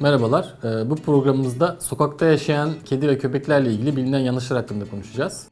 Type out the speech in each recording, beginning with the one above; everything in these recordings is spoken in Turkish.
Merhabalar. Ee, Bu programımızda sokakta yaşayan kedi ve köpeklerle ilgili bilinen yanlışlar hakkında konuşacağız.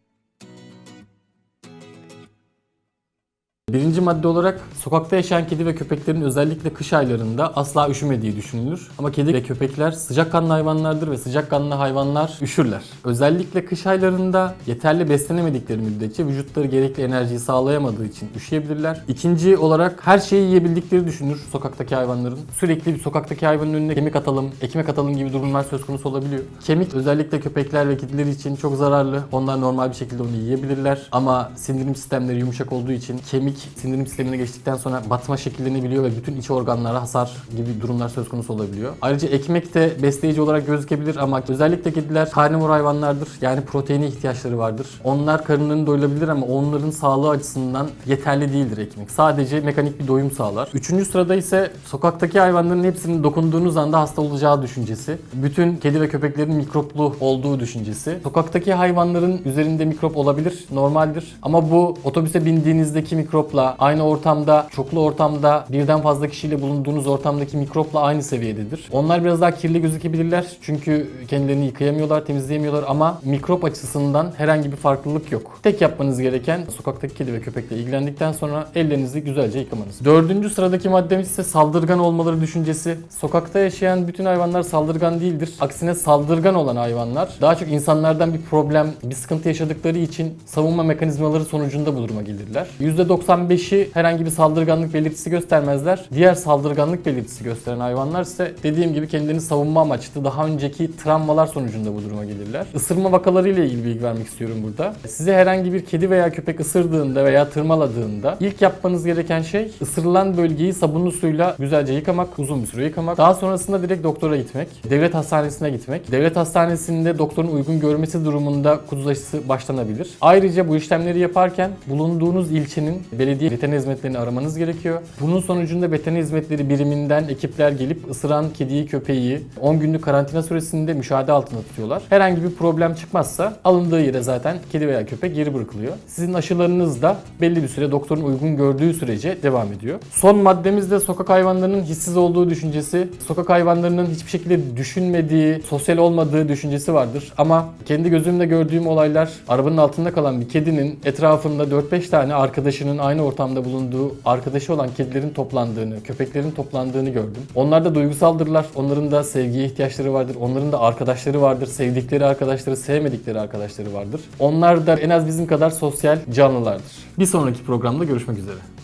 Birinci madde olarak sokakta yaşayan kedi ve köpeklerin özellikle kış aylarında asla üşümediği düşünülür. Ama kedi ve köpekler sıcakkanlı hayvanlardır ve sıcakkanlı hayvanlar üşürler. Özellikle kış aylarında yeterli beslenemedikleri müddetçe vücutları gerekli enerjiyi sağlayamadığı için üşüyebilirler. İkinci olarak her şeyi yiyebildikleri düşünür sokaktaki hayvanların. Sürekli bir sokaktaki hayvanın önüne kemik atalım, ekmek atalım gibi durumlar söz konusu olabiliyor. Kemik özellikle köpekler ve kediler için çok zararlı. Onlar normal bir şekilde onu yiyebilirler. Ama sindirim sistemleri yumuşak olduğu için kemik sindirim sistemine geçtikten sonra batma şekillenebiliyor ve bütün iç organlara hasar gibi durumlar söz konusu olabiliyor. Ayrıca ekmek de besleyici olarak gözükebilir ama özellikle kediler karnivor hayvanlardır. Yani proteine ihtiyaçları vardır. Onlar karınlarını doyurabilir ama onların sağlığı açısından yeterli değildir ekmek. Sadece mekanik bir doyum sağlar. Üçüncü sırada ise sokaktaki hayvanların hepsinin dokunduğunuz anda hasta olacağı düşüncesi. Bütün kedi ve köpeklerin mikroplu olduğu düşüncesi. Sokaktaki hayvanların üzerinde mikrop olabilir, normaldir. Ama bu otobüse bindiğinizdeki mikropla, aynı ortamda, çoklu ortamda, birden fazla kişiyle bulunduğunuz ortamdaki mikropla aynı seviyededir. Onlar biraz daha kirli gözükebilirler. Çünkü kendilerini yıkayamıyorlar, temizleyemiyorlar ama mikrop açısından herhangi bir farklılık yok. Tek yapmanız gereken sokaktaki kedi ve köpekle ilgilendikten sonra ellerinizi güzelce yıkamanız. Dördüncü sıradaki maddemiz ise saldırgan olmaları düşüncesi. Sokakta yaşayan bütün hayvanlar saldırgan değildir. Aksine saldırgan olan hayvanlar daha çok insanlardan bir problem, bir sıkıntı yaşadıkları için savunma mekanizmaları sonucunda bu duruma gelirler. %95'i herhangi bir saldırganlık belirtisi göstermezler. Diğer saldırganlık belirtisi gösteren hayvanlar ise dediğim gibi kendilerini savunma amaçlı daha önceki travmalar sonucunda bu duruma gelirler. Isırma vakaları ile ilgili bilgi vermek istiyorum burada. Size herhangi bir kedi veya köpek ısırdığında veya tırmaladığında ilk yapmanız gereken şey ısırılan bölgeyi sabunlu suyla güzelce yıkamak, uzun bir süre yıkamak. Daha sonrasında direkt doktora gitmek, devlet hastanesine gitmek. Devlet hastanesinde doktorun uygun görmesi durumunda kuduz aşısı başlanabilir. Ayrıca bu işlemleri yaparken bulunduğunuz ilçenin belediye veteriner hizmetlerini aramanız gerekiyor. Bunun sonucunda veteriner hizmetleri biriminden ekipler gelip ısıran kediyi, köpeği 10 günlük karantina süresinde müşahede altında tutuyorlar. Herhangi bir problem çıkmazsa alındığı yere zaten kedi veya köpek geri bırakılıyor. Sizin aşılarınız da belli bir süre doktorun uygun gördüğü sürece devam ediyor. Son maddemiz de sokak hayvanlarının hissiz olduğu düşüncesi. Sokak hayvanlarının hiçbir şekilde düşünmediği, sosyal olmadığı düşüncesi vardır. Ama kendi gözümle gördüğüm olaylar arabanın altında kalan bir kedinin etrafında 4-5 tane arkadaşının aynı ortamda bulunduğu arkadaşı olan kedilerin toplandığını, köpeklerin toplandığını gördüm. Onlar da duygusaldırlar. Onların da sevgiye ihtiyaçları vardır. Onların da arkadaşları vardır. Sevdikleri arkadaşları, sevmedikleri arkadaşları vardır. Onlar da en az bizim kadar sosyal canlılardır. Bir sonraki programda görüşmek üzere.